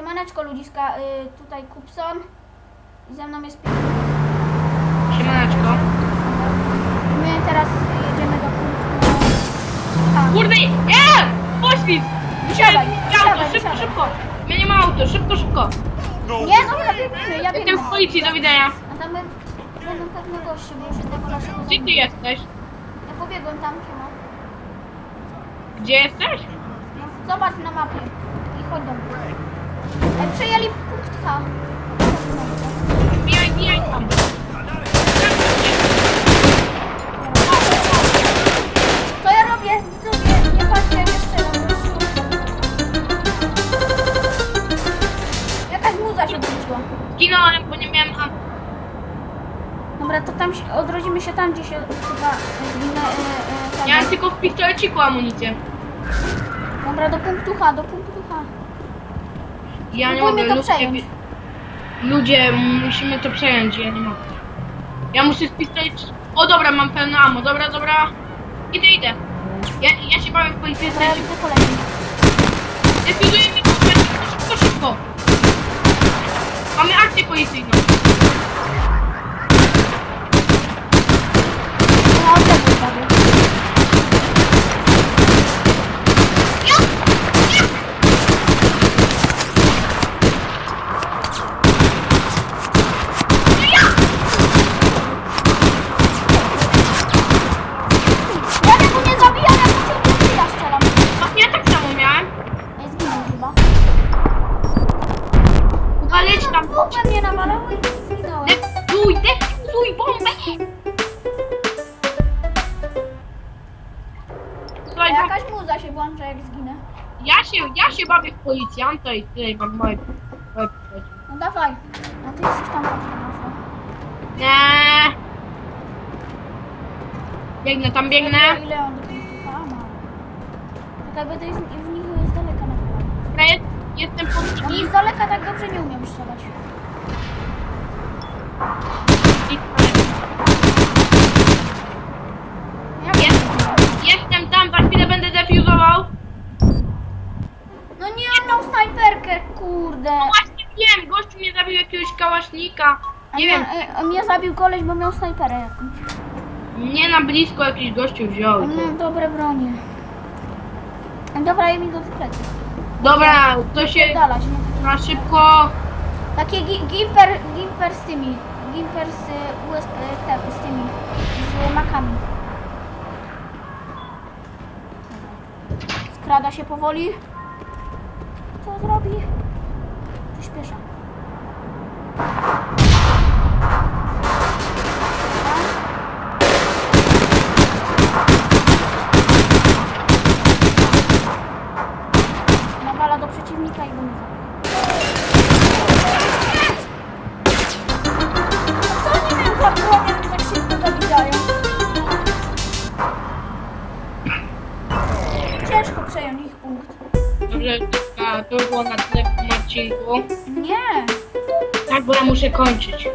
Siemaneczko ludziska, y, tutaj Kupson. I ze mną jest Pi- Siemaneczko. My teraz jedziemy do punktu. A, Kurde, nie! Poślizg! Wysiadaj, Auto, wysiadaj, szybko, wysiadaj. szybko! Ja nie mam auto, szybko, szybko! Nie, dobra, biegnę, ja Jestem biegnę. w policji, do widzenia. A tam będą będą pewne goście, bo już jednego naszego Gdzie ty zabiłem. jesteś? Ja pobiegłem tam, siema. Gdzie jesteś? No, zobacz na mapie i chodź do mnie. Ej, przejęli punkt H. Bijaj, bijaj tam. Co ja robię? Widzowie, nie patrzcie, jak jeszcze raz. Jakaś muza się wróciła. Zginąłem, bo nie miałem am... Dobra, to tam się, odrodzimy się tam, gdzie się chyba zginę. E, e, Miałem tam. tylko w pistoleciku amunicję. Dobra, do punktu H, do punktu H. Ja nie Spróbujmy mogę, to ludzie... przejąć. Ludzie, musimy to przejąć, ja nie mogę. Ja muszę pistoleciku... O dobra, mam pełne ammo, dobra, dobra. Idę, idę. Ja, ja się bawię w policję, ja widzę kolejny. defuzujemy szybko, szybko. Mamy akcję policyjną. No, odległy prawie. Ja tego nie zabijam, ja tylko ja strzelam. No, ja tak samo miałem. Ej, zginął chyba. A leć tam. Bombę mnie nawalały i zginąłem. Defuzuj, defuzuj bombę! Słuchaj, bo Jakaś muza się włącza jak zginę. ja się, ja się bawię w policjanta i tutaj mam moje... moje No dawaj. A ty jesteś tam patrzę Nie. Biegnę tam, biegnę. Ile, on do ma? Tak jakby to jest w nich z jest, jestem pod Oni nim. z daleka tak dobrze nie umiem strzelać. Ja jestem tam, za chwilę będę defuzował. No nie, on miał snajperkę, kurde. No właśnie wiem, gościu mnie zabił jakiegoś kałasznika. A Nie wiem, e, On mnie zabił koleś, bo miał snajperę jakąś. nie na blisko jakiś gościu wziął. On miał dobre bronie. Dobra, ja mi go w plecy. Dobra, to się nie? na szybko. Takie gi- gimper, gimper z tymi. Gimper z y, USB, te, z tymi. Z makami. Skrada się powoli. Co zrobi? Przyspiesza. Było na tyle w tym odcinku. Nie. Tak, bo ja muszę kończyć.